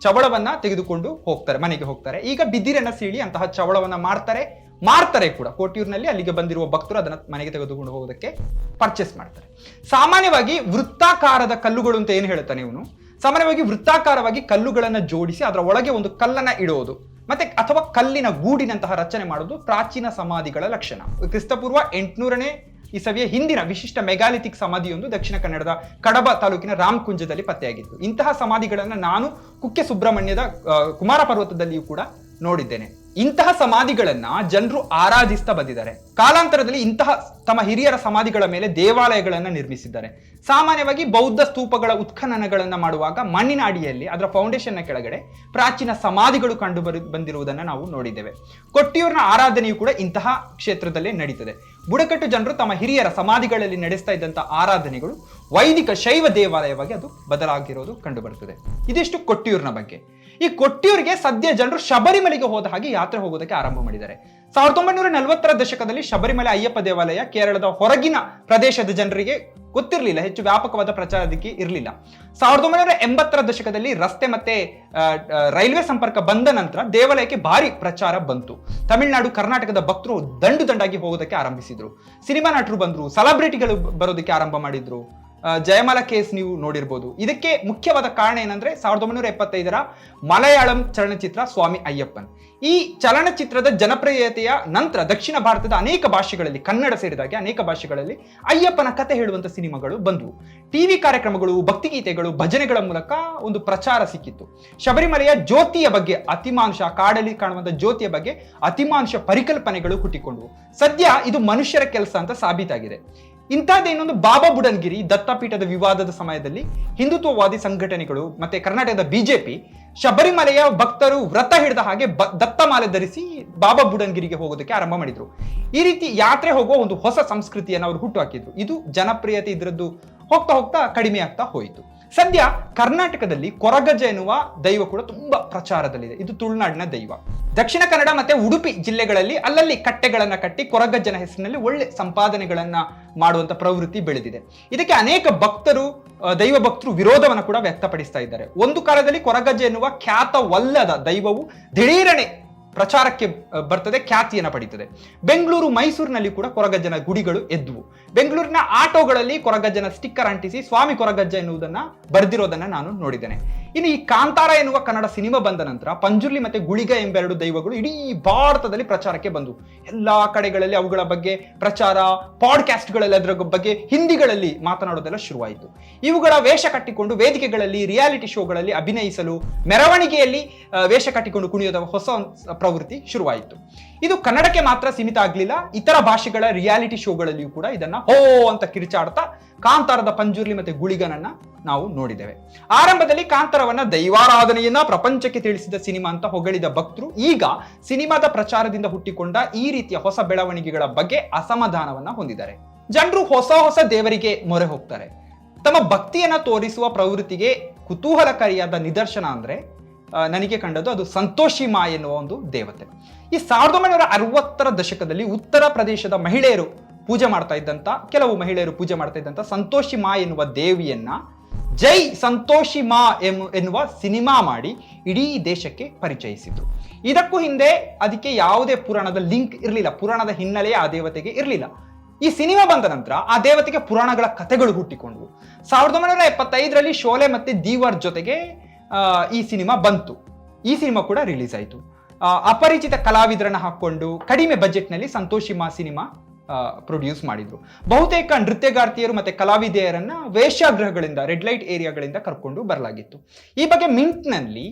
ಚವಳವನ್ನ ತೆಗೆದುಕೊಂಡು ಹೋಗ್ತಾರೆ, ಮನೆಗೆ ಹೋಗ್ತಾರೆ. ಈಗ ಬಿದಿರನ್ನ ಸೀಳಿ ಅಂತಹ ಚವಳವನ್ನ ಮಾಡ್ತಾರೆ ಮಾರ್ತಾರೆ ಕೂಡ. ಕೋಟಿಯೂರಿನಲ್ಲಿ ಅಲ್ಲಿಗೆ ಬಂದಿರುವ ಭಕ್ತರು ಅದನ್ನ ಮನೆಗೆ ತೆಗೆದುಕೊಂಡು ಹೋಗೋದಕ್ಕೆ ಪರ್ಚೇಸ್ ಮಾಡ್ತಾರೆ. ಸಾಮಾನ್ಯವಾಗಿ ವೃತ್ತಾಕಾರದ ಕಲ್ಲುಗಳು ಅಂತ ಏನು ಹೇಳ್ತಾನೆ ಇವನು? ಸಾಮಾನ್ಯವಾಗಿ ವೃತ್ತಾಕಾರವಾಗಿ ಕಲ್ಲುಗಳನ್ನ ಜೋಡಿಸಿ ಅದರ ಒಳಗೆ ಒಂದು ಕಲ್ಲನ್ನ ಇಡೋದು. ಮತ್ತೆ ಅಥವಾ ಕಲ್ಲಿನ ಗೂಡಿನಂತಹ ರಚನೆ ಮಾಡೋದು ಪ್ರಾಚೀನ ಸಮಾಧಿಗಳ ಲಕ್ಷಣ. ಕ್ರಿಸ್ತಪೂರ್ವ ಎಂಟುನೂರನೇ ಇಸವಿಯ ಹಿಂದಿನ ವಿಶಿಷ್ಟ ಮೆಗಾಲಿಥಿಕ್ ಸಮಾಧಿಯೊಂದು ದಕ್ಷಿಣ ಕನ್ನಡದ ಕಡಬ ತಾಲೂಕಿನ ರಾಮಕುಂಜದಲ್ಲಿ ಪತ್ತೆಯಾಗಿತ್ತು. ಇಂತಹ ಸಮಾಧಿಗಳನ್ನು ನಾನು ಕುಕ್ಕೆ ಸುಬ್ರಹ್ಮಣ್ಯದ ಕುಮಾರ ಪರ್ವತದಲ್ಲಿಯೂ ಕೂಡ ನೋಡಿದ್ದೇನೆ. ಇಂತಹ ಸಮಾಧಿಗಳನ್ನ ಜನರು ಆರಾಧಿಸ್ತಾ ಬಂದಿದ್ದಾರೆ. ಕಾಲಾಂತರದಲ್ಲಿ ಇಂತಹ ತಮ್ಮ ಹಿರಿಯರ ಸಮಾಧಿಗಳ ಮೇಲೆ ದೇವಾಲಯಗಳನ್ನ ನಿರ್ಮಿಸಿದ್ದಾರೆ. ಸಾಮಾನ್ಯವಾಗಿ ಬೌದ್ಧ ಸ್ತೂಪಗಳ ಉತ್ಖನನಗಳನ್ನ ಮಾಡುವಾಗ ಮಣ್ಣಿನ ಅಡಿಯಲ್ಲಿ, ಅದರ ಫೌಂಡೇಶನ್ನ ಕೆಳಗಡೆ ಪ್ರಾಚೀನ ಸಮಾಧಿಗಳು ಕಂಡು ಬಂದಿರುವುದನ್ನ ನಾವು ನೋಡಿದ್ದೇವೆ. ಕೊಟ್ಟಿಯೂರಿನ ಆರಾಧನೆಯು ಕೂಡ ಇಂತಹ ಕ್ಷೇತ್ರದಲ್ಲೇ ನಡೀತದೆ. ಬುಡಕಟ್ಟು ಜನರು ತಮ್ಮ ಹಿರಿಯರ ಸಮಾಧಿಗಳಲ್ಲಿ ನಡೆಸ್ತಾ ಇದ್ದಂಥ ಆರಾಧನೆಗಳು ವೈದಿಕ ಶೈವ ದೇವಾಲಯವಾಗಿ ಅದು ಬದಲಾಗಿರೋದು ಕಂಡು ಬರುತ್ತದೆ ಇದಿಷ್ಟು ಕೊಟ್ಟಿಯೂರಿನ ಬಗ್ಗೆ. ಈ ಕೊಟ್ಟಿಯೂರಿಗೆ ಸದ್ಯ ಜನರು ಶಬರಿಮಲೆಗೆ ಹೋದ ಹಾಗೆ ಯಾತ್ರೆ ಹೋಗೋದಕ್ಕೆ ಆರಂಭ ಮಾಡಿದ್ದಾರೆ. ಸಾವಿರದ ಒಂಬೈನೂರ ನಲವತ್ತರ ದಶಕದಲ್ಲಿ ಶಬರಿಮಲೆ ಅಯ್ಯಪ್ಪ ದೇವಾಲಯ ಕೇರಳದ ಹೊರಗಿನ ಪ್ರದೇಶದ ಜನರಿಗೆ ಗೊತ್ತಿರಲಿಲ್ಲ, ಹೆಚ್ಚು ವ್ಯಾಪಕವಾದ ಪ್ರಚಾರ ಅದಕ್ಕೆ ಇರಲಿಲ್ಲ. ಸಾವಿರದ ಒಂಬೈನೂರ ಎಂಬತ್ತರ ದಶಕದಲ್ಲಿ ರಸ್ತೆ ಮತ್ತೆ ರೈಲ್ವೆ ಸಂಪರ್ಕ ಬಂದ ನಂತರ ದೇವಾಲಯಕ್ಕೆ ಭಾರಿ ಪ್ರಚಾರ ಬಂತು. ತಮಿಳುನಾಡು, ಕರ್ನಾಟಕದ ಭಕ್ತರು ದಂಡು ದಂಡಾಗಿ ಹೋಗೋದಕ್ಕೆ ಆರಂಭಿಸಿದ್ರು. ಸಿನಿಮಾ ನಟರು ಬಂದ್ರು, ಸೆಲೆಬ್ರಿಟಿಗಳು ಬರೋದಕ್ಕೆ ಆರಂಭ ಮಾಡಿದ್ರು. ಜಯಮಾಲ ಕೇಸ್ ನೀವು ನೋಡಿರ್ಬೋದು. ಇದಕ್ಕೆ ಮುಖ್ಯವಾದ ಕಾರಣ ಏನಂದ್ರೆ, ಸಾವಿರದ ಒಂಬೈನೂರ ಎಪ್ಪತ್ತೈದರ ಮಲಯಾಳಂ ಚಲನಚಿತ್ರ ಸ್ವಾಮಿ ಅಯ್ಯಪ್ಪನ್. ಈ ಚಲನಚಿತ್ರದ ಜನಪ್ರಿಯತೆಯ ನಂತರ ದಕ್ಷಿಣ ಭಾರತದ ಅನೇಕ ಭಾಷೆಗಳಲ್ಲಿ, ಕನ್ನಡ ಸೇರಿದಾಗೆ ಅನೇಕ ಭಾಷೆಗಳಲ್ಲಿ ಅಯ್ಯಪ್ಪನ ಕತೆ ಹೇಳುವಂಥ ಸಿನಿಮಾಗಳು ಬಂದವು. ಟಿವಿ ಕಾರ್ಯಕ್ರಮಗಳು, ಭಕ್ತಿಗೀತೆಗಳು, ಭಜನೆಗಳ ಮೂಲಕ ಒಂದು ಪ್ರಚಾರ ಸಿಕ್ಕಿತ್ತು. ಶಬರಿಮಲೆಯ ಜ್ಯೋತಿಯ ಬಗ್ಗೆ ಅತಿಮಾಂಶ, ಕಾಡಲ್ಲಿ ಕಾಣುವಂಥ ಜ್ಯೋತಿಯ ಬಗ್ಗೆ ಅತಿಮಾಂಶ ಪರಿಕಲ್ಪನೆಗಳು ಹುಟ್ಟಿಕೊಂಡವು. ಸದ್ಯ ಇದು ಮನುಷ್ಯರ ಕೆಲಸ ಅಂತ ಸಾಬೀತಾಗಿದೆ. ಇಂಥದ್ದೇನೊಂದು ಬಾಬಾ ಬುಡನ್ಗಿರಿ ದತ್ತಪೀಠದ ವಿವಾದದ ಸಮಯದಲ್ಲಿ ಹಿಂದುತ್ವವಾದಿ ಸಂಘಟನೆಗಳು ಮತ್ತೆ ಕರ್ನಾಟಕದ ಬಿಜೆಪಿ ಶಬರಿಮಲೆಯ ಭಕ್ತರು ವ್ರತ ಹಿಡಿದ ಹಾಗೆ ದತ್ತಮಾಲೆ ಧರಿಸಿ ಬಾಬಾ ಬುಡನ್ಗಿರಿಗೆ ಹೋಗೋದಕ್ಕೆ ಆರಂಭ ಮಾಡಿದ್ರು. ಈ ರೀತಿ ಯಾತ್ರೆ ಹೋಗುವ ಒಂದು ಹೊಸ ಸಂಸ್ಕೃತಿಯನ್ನು ಅವರು ಹುಟ್ಟುಹಾಕಿದ್ರು. ಇದು ಜನಪ್ರಿಯತೆ ಇದರದ್ದು ಹೋಗ್ತಾ ಹೋಗ್ತಾ ಕಡಿಮೆ ಆಗ್ತಾ ಹೋಯಿತು. ಸದ್ಯ ಕರ್ನಾಟಕದಲ್ಲಿ ಕೊರಗಜ ಎನ್ನುವ ದೈವ ಕೂಡ ತುಂಬಾ ಪ್ರಚಾರದಲ್ಲಿದೆ. ಇದು ತುಳುನಾಡಿನ ದೈವ. ದಕ್ಷಿಣ ಕನ್ನಡ ಮತ್ತೆ ಉಡುಪಿ ಜಿಲ್ಲೆಗಳಲ್ಲಿ ಅಲ್ಲಲ್ಲಿ ಕಟ್ಟೆಗಳನ್ನ ಕಟ್ಟಿ ಕೊರಗಜ್ಜನ ಹೆಸರಿನಲ್ಲಿ ಒಳ್ಳೆ ಸಂಪಾದನೆಗಳನ್ನ ಮಾಡುವಂತ ಪ್ರವೃತ್ತಿ ಬೆಳೆದಿದೆ. ಇದಕ್ಕೆ ಅನೇಕ ಭಕ್ತರು ದೈವ ಭಕ್ತರು ವಿರೋಧವನ್ನು ಕೂಡ ವ್ಯಕ್ತಪಡಿಸ್ತಾ ಇದ್ದಾರೆ. ಒಂದು ಕಾಲದಲ್ಲಿ ಕೊರಗಜ್ಜ ಎನ್ನುವ ಖ್ಯಾತವಲ್ಲದ ದೈವವು ದಿಢೀರನೆ ಪ್ರಚಾರಕ್ಕೆ ಬರ್ತದೆ, ಖ್ಯಾತಿಯನ್ನು ಪಡೀತದೆ. ಬೆಂಗಳೂರು, ಮೈಸೂರಿನಲ್ಲಿ ಕೂಡ ಕೊರಗಜ್ಜನ ಗುಡಿಗಳು ಎದ್ದುವು ಬೆಂಗಳೂರಿನ ಆಟೋಗಳಲ್ಲಿ ಕೊರಗಜ್ಜನ ಸ್ಟಿಕ್ಕರ್ ಅಂಟಿಸಿ ಸ್ವಾಮಿ ಕೊರಗಜ್ಜ ಎನ್ನುವುದನ್ನು ಬರೆದಿರೋದನ್ನು ನಾನು ನೋಡಿದ್ದೇನೆ. ಇನ್ನು ಈ ಕಾಂತಾರ ಎನ್ನುವ ಕನ್ನಡ ಸಿನಿಮಾ ಬಂದ ನಂತರ ಪಂಜುರ್ಲಿ ಮತ್ತೆ ಗುಳಿಗ ಎಂಬೆರಡು ದೈವಗಳು ಇಡೀ ಭಾರತದಲ್ಲಿ ಪ್ರಚಾರಕ್ಕೆ ಬಂದವು ಎಲ್ಲಾ ಕಡೆಗಳಲ್ಲಿ ಅವುಗಳ ಬಗ್ಗೆ ಪ್ರಚಾರ ಪಾಡ್ಕಾಸ್ಟ್ಗಳಲ್ಲಿ ಅದರ ಬಗ್ಗೆ ಹಿಂದಿಗಳಲ್ಲಿ ಮಾತನಾಡೋದೆಲ್ಲ ಶುರುವಾಯಿತು. ಇವುಗಳ ವೇಷ ಕಟ್ಟಿಕೊಂಡು ವೇದಿಕೆಗಳಲ್ಲಿ, ರಿಯಾಲಿಟಿ ಶೋಗಳಲ್ಲಿ ಅಭಿನಯಿಸಲು, ಮೆರವಣಿಗೆಯಲ್ಲಿ ವೇಷ ಕಟ್ಟಿಕೊಂಡು ಕುಣಿಯೋದ ಹೊಸ ಪ್ರವೃತ್ತಿ ಶುರುವಾಯಿತು. ಇದು ಕನ್ನಡಕ್ಕೆ ಮಾತ್ರ ಸೀಮಿತ ಆಗಲಿಲ್ಲ, ಇತರ ಭಾಷೆಗಳ ರಿಯಾಲಿಟಿ ಶೋಗಳಲ್ಲಿಯೂ ಕೂಡ ಇದನ್ನ ಹೋ ಅಂತ ಕಿರಿಚಾಡ್ತಾ ಕಾಂತಾರದ ಪಂಜುರ್ಲಿ ಮತ್ತೆ ಗುಳಿಗನನ್ನ ನಾವು ನೋಡಿದ್ದೇವೆ. ಆರಂಭದಲ್ಲಿ ಕಾಂತಾರವನ್ನ ದೈವಾರಾಧನೆಯನ್ನ ಪ್ರಪಂಚಕ್ಕೆ ತಿಳಿಸಿದ ಸಿನಿಮಾ ಅಂತ ಹೊಗಳಿದ ಭಕ್ತರು ಈಗ ಸಿನಿಮಾದ ಪ್ರಚಾರದಿಂದ ಹುಟ್ಟಿಕೊಂಡ ಈ ರೀತಿಯ ಹೊಸ ಬೆಳವಣಿಗೆಗಳ ಬಗ್ಗೆ ಅಸಮಾಧಾನವನ್ನ ಹೊಂದಿದ್ದಾರೆ. ಜನರು ಹೊಸ ಹೊಸ ದೇವರಿಗೆ ಮೊರೆ ಹೋಗ್ತಾರೆ. ತಮ್ಮ ಭಕ್ತಿಯನ್ನ ತೋರಿಸುವ ಪ್ರವೃತ್ತಿಗೆ ಕುತೂಹಲಕಾರಿಯಾದ ನಿದರ್ಶನ ಅಂದ್ರೆ ನನಗೆ ಕಂಡದ್ದು ಅದು ಸಂತೋಷಿ ಮಾ ಎನ್ನುವ ಒಂದು ದೇವತೆ. ಈ ಸಾವಿರದ ಒಂಬೈನೂರ ಅರವತ್ತರ ದಶಕದಲ್ಲಿ ಉತ್ತರ ಪ್ರದೇಶದ ಮಹಿಳೆಯರು ಪೂಜೆ ಮಾಡ್ತಾ ಇದ್ದಂತ, ಕೆಲವು ಮಹಿಳೆಯರು ಪೂಜೆ ಮಾಡ್ತಾ ಇದ್ದಂತ ಸಂತೋಷಿ ಮಾ ಎನ್ನುವ ದೇವಿಯನ್ನ ಜೈ ಸಂತೋಷಿ ಮಾ ಎನ್ನು- ಎನ್ನುವ ಸಿನಿಮಾ ಮಾಡಿ ಇಡೀ ದೇಶಕ್ಕೆ ಪರಿಚಯಿಸಿದ್ರು. ಇದಕ್ಕೂ ಹಿಂದೆ ಅದಕ್ಕೆ ಯಾವುದೇ ಪುರಾಣದ ಲಿಂಕ್ ಇರಲಿಲ್ಲ. ಪುರಾಣದ ಹಿನ್ನೆಲೆ ಆ ದೇವತೆಗೆ ಇರಲಿಲ್ಲ. ಈ ಸಿನಿಮಾ ಬಂದ ನಂತರ ಆ ದೇವತೆಗೆ ಪುರಾಣಗಳ ಕಥೆಗಳು ಹುಟ್ಟಿಕೊಂಡವು. ಸಾವಿರದ ಒಂಬೈನೂರ ಎಪ್ಪತ್ತೈದರಲ್ಲಿ ಶೋಲೆ ಮತ್ತೆ ದೀವರ್ ಜೊತೆಗೆ ಈ ಸಿನಿಮಾ ಬಂತು. ಈ ಸಿನಿಮಾ ಕೂಡ ರಿಲೀಸ್ ಆಯಿತು. ಅಪರಿಚಿತ ಕಲಾವಿದರನ್ನ ಹಾಕ್ಕೊಂಡು ಕಡಿಮೆ ಬಜೆಟ್ನಲ್ಲಿ ಸಂತೋಷಿ ಮಾ ಸಿನಿಮಾ ಪ್ರೊಡ್ಯೂಸ್ ಮಾಡಿದ್ರು. ಬಹುತೇಕ ನೃತ್ಯಗಾರ್ತಿಯರು ಮತ್ತೆ ಕಲಾವಿದೆಯರನ್ನು ವೇಶ್ಯಾಗೃಹಗಳಿಂದ ರೆಡ್ ಲೈಟ್ ಏರಿಯಾಗಳಿಂದ ಕರ್ಕೊಂಡು ಬರಲಾಗಿತ್ತು. ಈ ಬಗ್ಗೆ ಮಿಂಟ್ನಲ್ಲಿ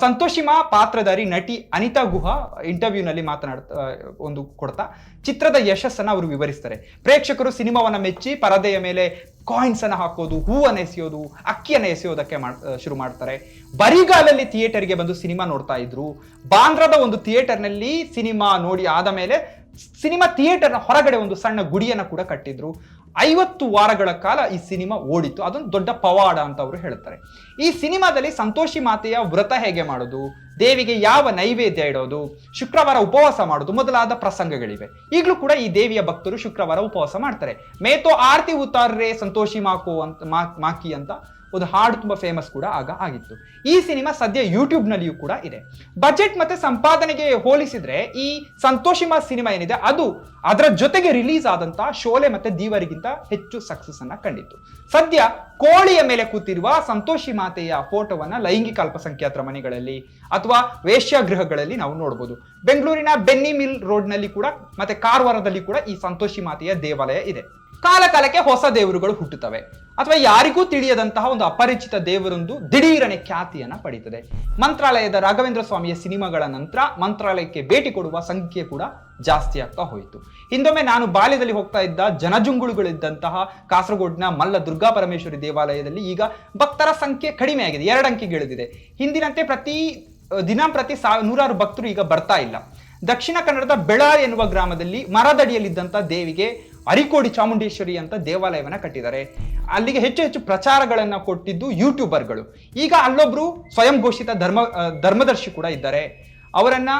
ಸಂತೋಷಿಮಾ ಪಾತ್ರಧಾರಿ ನಟಿ ಅನಿತಾ ಗುಹಾ ಇಂಟರ್ವ್ಯೂನಲ್ಲಿ ಮಾತನಾಡ್ತಾ ಒಂದು ಕೊಡ್ತಾ, ಚಿತ್ರದ ಯಶಸ್ಸನ್ನ ಅವರು ವಿವರಿಸ್ತಾರೆ. ಪ್ರೇಕ್ಷಕರು ಸಿನಿಮಾವನ್ನ ಮೆಚ್ಚಿ ಪರದೆಯ ಮೇಲೆ ಕಾಯಿನ್ಸ್ ಅನ್ನ ಹಾಕೋದು, ಹೂವನ್ನ ಎಸೆಯೋದು, ಅಕ್ಕಿಯನ್ನ ಎಸೆಯೋದಕ್ಕೆ ಮಾಡ್- ಶುರು ಮಾಡ್ತಾರೆ. ಬರಿಗಾಲಲ್ಲಿ ಥಿಯೇಟರ್ಗೆ ಬಂದು ಸಿನಿಮಾ ನೋಡ್ತಾ ಇದ್ರು. ಬಾಂದ್ರದ ಒಂದು ಥಿಯೇಟರ್ನಲ್ಲಿ ಸಿನಿಮಾ ನೋಡಿ ಆದ ಮೇಲೆ ಸಿನಿಮಾ ಥಿಯೇಟರ್ನ ಹೊರಗಡೆ ಒಂದು ಸಣ್ಣ ಗುಡಿಯನ್ನು ಕೂಡ ಕಟ್ಟಿದ್ರು. ಐವತ್ತು ವಾರಗಳ ಕಾಲ ಈ ಸಿನಿಮಾ ಓಡಿತು ಅದೊಂದು ದೊಡ್ಡ ಪವಾಡ ಅಂತ ಅವರು ಹೇಳ್ತಾರೆ. ಈ ಸಿನಿಮಾದಲ್ಲಿ ಸಂತೋಷಿ ಮಾತೆಯ ವ್ರತ ಹೇಗೆ ಮಾಡೋದು? ದೇವಿಗೆ ಯಾವ ನೈವೇದ್ಯ ಇಡೋದು? ಶುಕ್ರವಾರ ಉಪವಾಸ ಮಾಡೋದು ಮೊದಲಾದ ಪ್ರಸಂಗಗಳಿವೆ. ಈಗಲೂ ಕೂಡ ಈ ದೇವಿಯ ಭಕ್ತರು ಶುಕ್ರವಾರ ಉಪವಾಸ ಮಾಡ್ತಾರೆ. ಮೇತೋ ಆರತಿ ಉತ್ತಾರ್ರೆ ಸಂತೋಷಿ ಮಾಕೋ ಅಂತ ಮಾಕಿ ಅಂತ ಒಂದು ಹಾಡು ತುಂಬಾ ಫೇಮಸ್ ಕೂಡ ಆಗ ಆಗಿತ್ತು. ಈ ಸಿನಿಮಾ ಸದ್ಯ ಯೂಟ್ಯೂಬ್ನಲ್ಲಿಯೂ ಕೂಡ ಇದೆ. ಬಜೆಟ್ ಮತ್ತೆ ಸಂಪಾದನೆಗೆ ಹೋಲಿಸಿದ್ರೆ ಈ ಸಂತೋಷಿಮಾ ಸಿನಿಮಾ ಏನಿದೆ, ಅದು ಅದರ ಜೊತೆಗೆ ರಿಲೀಸ್ ಆದಂಥ ಶೋಲೆ ಮತ್ತೆ ದೀವರಿಗಿಂತ ಹೆಚ್ಚು ಸಕ್ಸಸ್ ಅನ್ನ ಕಂಡಿತ್ತು. ಸದ್ಯ ಕೋಳಿಯ ಮೇಲೆ ಕೂತಿರುವ ಸಂತೋಷಿ ಮಾತೆಯ ಫೋಟೋವನ್ನ ಲೈಂಗಿಕ ಅಲ್ಪಸಂಖ್ಯಾತರ ಮನೆಗಳಲ್ಲಿ ಅಥವಾ ವೇಶ್ಯಾಗೃಹಗಳಲ್ಲಿ ನಾವು ನೋಡಬಹುದು ಬೆಂಗಳೂರಿನ ಬೆನ್ನಿ ಮಿಲ್ ರೋಡ್ನಲ್ಲಿ ಕೂಡ ಮತ್ತೆ ಕಾರವಾರದಲ್ಲಿ ಕೂಡ ಈ ಸಂತೋಷಿ ಮಾತೆಯ ದೇವಾಲಯ ಇದೆ. ಕಾಲ ಕಾಲಕ್ಕೆ ಹೊಸ ದೇವರುಗಳು ಹುಟ್ಟುತ್ತವೆ. ಅಥವಾ ಯಾರಿಗೂ ತಿಳಿಯದಂತಹ ಒಂದು ಅಪರಿಚಿತ ದೇವರೊಂದು ದಿಢೀರನೆ ಖ್ಯಾತಿಯನ್ನ ಪಡೀತದೆ. ಮಂತ್ರಾಲಯದ ರಾಘವೇಂದ್ರ ಸ್ವಾಮಿಯ ಸಿನಿಮಾಗಳ ನಂತರ ಮಂತ್ರಾಲಯಕ್ಕೆ ಭೇಟಿ ಕೊಡುವ ಸಂಖ್ಯೆ ಕೂಡ ಜಾಸ್ತಿ ಆಗ್ತಾ ಹೋಯಿತು. ಹಿಂದೊಮ್ಮೆ ನಾನು ಬಾಲ್ಯದಲ್ಲಿ ಹೋಗ್ತಾ ಇದ್ದ ಜನಜುಂಗುಳುಗಳಿದ್ದಂತಹ ಕಾಸರಗೋಡ್ನ ಮಲ್ಲ ದುರ್ಗಾ ಪರಮೇಶ್ವರಿ ದೇವಾಲಯದಲ್ಲಿ ಈಗ ಭಕ್ತರ ಸಂಖ್ಯೆ ಕಡಿಮೆ ಆಗಿದೆ. ಎರಡು ಅಂಕಿಗೆ ಇಳಿದಿದೆ ಹಿಂದಿನಂತೆ ಪ್ರತಿ, ದಿನ ಪ್ರತಿ ಸಾವ್ ನೂರಾರು ಭಕ್ತರು ಈಗ ಬರ್ತಾ ಇಲ್ಲ. ದಕ್ಷಿಣ ಕನ್ನಡದ ಬೆಳಾರಿ ಎನ್ನುವ ಗ್ರಾಮದಲ್ಲಿ ಮರದಡಿಯಲ್ಲಿದ್ದಂಥ ದೇವಿಗೆ ಅರಿಕೋಡಿ ಚಾಮುಂಡೇಶ್ವರಿ ಅಂತ ದೇವಾಲಯವನ್ನ ಕಟ್ಟಿದ್ದಾರೆ. ಅಲ್ಲಿಗೆ ಹೆಚ್ಚು ಹೆಚ್ಚು ಪ್ರಚಾರಗಳನ್ನು ಕೊಟ್ಟಿದ್ದು ಯೂಟ್ಯೂಬರ್ಗಳು ಈಗ ಅಲ್ಲೊಬ್ರು ಸ್ವಯಂ ಘೋಷಿತ ಧರ್ಮ, ಧರ್ಮದರ್ಶಿ ಕೂಡ ಇದ್ದಾರೆ. ಅವರನ್ನ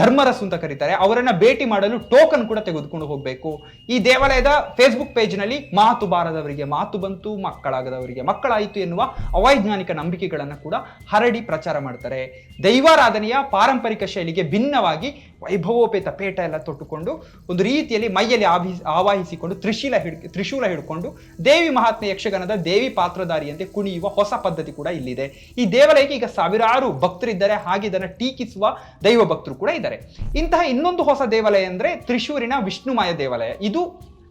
ಧರ್ಮರಸು ಅಂತ ಕರೀತಾರೆ, ಅವರನ್ನ ಭೇಟಿ ಮಾಡಲು ಟೋಕನ್ ಕೂಡ ತೆಗೆದುಕೊಂಡು ಹೋಗಬೇಕು. ಈ ದೇವಾಲಯದ ಫೇಸ್ಬುಕ್ ಪೇಜ್ನಲ್ಲಿ ಮಾತು ಬಾರದವರಿಗೆ ಮಾತು ಬಂತು, ಮಕ್ಕಳಾಗದವರಿಗೆ ಮಕ್ಕಳಾಯಿತು ಎನ್ನುವ ಅವೈಜ್ಞಾನಿಕ ನಂಬಿಕೆಗಳನ್ನು ಕೂಡ ಹರಡಿ ಪ್ರಚಾರ ಮಾಡ್ತಾರೆ. ದೈವಾರಾಧನೆಯ ಪಾರಂಪರಿಕ ಶೈಲಿಗೆ ಭಿನ್ನವಾಗಿ ವೈಭವೋಪೇತ ಪೇಟ ಎಲ್ಲ ತೊಟ್ಟುಕೊಂಡು ಒಂದು ರೀತಿಯಲ್ಲಿ ಮೈಯಲ್ಲಿ ಆಭಿ, ಆವಾಹಿಸಿಕೊಂಡು ತ್ರಿಶೀಲ ಹಿಡ್, ತ್ರಿಶೂಲ ಹಿಡ್ಕೊಂಡು ದೇವಿ ಮಹಾತ್ಮೆ ಯಕ್ಷಗಾನದ ದೇವಿ ಪಾತ್ರಧಾರಿಯಂತೆ ಕುಣಿಯುವ ಹೊಸ ಪದ್ಧತಿ ಕೂಡ ಇಲ್ಲಿದೆ. ಈ ದೇವಾಲಯಕ್ಕೆ ಈಗ ಸಾವಿರಾರು ಭಕ್ತರಿದ್ದಾರೆ, ಹಾಗೆ ಇದನ್ನು ಟೀಕಿಸುವ ದೈವ ಭಕ್ತರು ಕೂಡ ಇದ್ದಾರೆ. ಇಂತಹ ಇನ್ನೊಂದು ಹೊಸ ದೇವಾಲಯ ಅಂದರೆ ತ್ರಿಶೂರಿನ ವಿಷ್ಣುಮಾಯ ದೇವಾಲಯ. ಇದು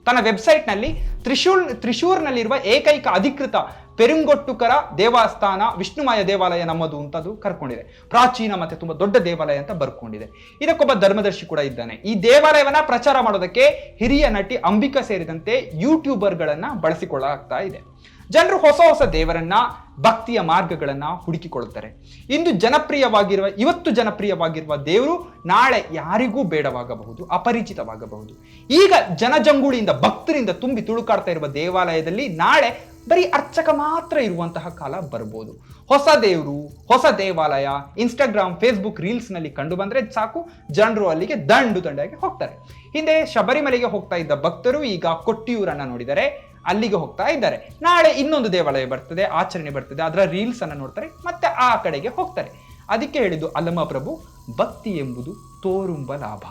ತನ್ನ ವೆಬ್ಸೈಟ್ನಲ್ಲಿ ತ್ರಿಶೂಲ್, ತ್ರಿಶೂರ್ನಲ್ಲಿರುವ ಏಕೈಕ ಅಧಿಕೃತ ಪೆರುಂಗೊಟ್ಟುಕರ ದೇವಸ್ಥಾನ ವಿಷ್ಣುಮಾಯ ದೇವಾಲಯ ನಮ್ಮದು ಅಂತದು ಕರ್ಕೊಂಡಿದೆ ಪ್ರಾಚೀನ ಮತ್ತೆ ತುಂಬಾ ದೊಡ್ಡ ದೇವಾಲಯ ಅಂತ ಬರ್ಕೊಂಡಿದೆ ಇದಕ್ಕೊಬ್ಬ ಧರ್ಮದರ್ಶಿ ಕೂಡ ಇದ್ದಾನೆ ಈ ದೇವಾಲಯವನ್ನ ಪ್ರಚಾರ ಮಾಡೋದಕ್ಕೆ ಹಿರಿಯ ನಟಿ ಅಂಬಿಕಾ ಸೇರಿದಂತೆ ಯೂಟ್ಯೂಬರ್ಗಳನ್ನ ಬಳಸಿಕೊಳ್ಳಾಗ್ತಾ ಇದೆ. ಜನರು ಹೊಸ ಹೊಸ ದೇವರನ್ನ, ಭಕ್ತಿಯ ಮಾರ್ಗಗಳನ್ನ ಹುಡುಕಿಕೊಳ್ಳುತ್ತಾರೆ. ಇಂದು ಜನಪ್ರಿಯವಾಗಿರುವ, ಇವತ್ತು ಜನಪ್ರಿಯವಾಗಿರುವ ದೇವರು ನಾಳೆ ಯಾರಿಗೂ ಬೇಡವಾಗಬಹುದು, ಅಪರಿಚಿತವಾಗಬಹುದು. ಈಗ ಜನಜಂಗುಳಿಯಿಂದ ಭಕ್ತರಿಂದ ತುಂಬಿ ತುಳುಕಾಡ್ತಾ ಇರುವ ದೇವಾಲಯದಲ್ಲಿ ನಾಳೆ ಬರೀ ಅರ್ಚಕ ಮಾತ್ರ ಇರುವಂತಹ ಕಾಲ ಬರ್ಬೋದು. ಹೊಸ ದೇವರು, ಹೊಸ ದೇವಾಲಯ ಇನ್ಸ್ಟಾಗ್ರಾಮ್ ಫೇಸ್ಬುಕ್ ರೀಲ್ಸ್ನಲ್ಲಿ ಕಂಡು ಬಂದ್ರೆ ಸಾಕು, ಜನರು ಅಲ್ಲಿಗೆ ದಂಡು ದಂಡಾಗಿ ಹೋಗ್ತಾರೆ. ಹಿಂದೆ ಶಬರಿಮಲೆಗೆ ಹೋಗ್ತಾ ಇದ್ದ ಭಕ್ತರು ಈಗ ಕೊಟ್ಟಿಯೂರನ್ನ ನೋಡಿದರೆ ಅಲ್ಲಿಗೆ ಹೋಗ್ತಾ ಇದ್ದಾರೆ. ನಾಳೆ ಇನ್ನೊಂದು ದೇವಾಲಯ ಬರ್ತದೆ, ಆಚರಣೆ ಬರ್ತದೆ, ಅದರ ರೀಲ್ಸ್ ಅನ್ನ ನೋಡ್ತಾರೆ, ಮತ್ತೆ ಆ ಕಡೆಗೆ ಹೋಗ್ತಾರೆ. ಅದಕ್ಕೆ ಹೇಳಿದ್ದು ಅಲ್ಲಮ ಪ್ರಭು, ಭಕ್ತಿ ಎಂಬುದು ತೋರುಂಬ ಲಾಭ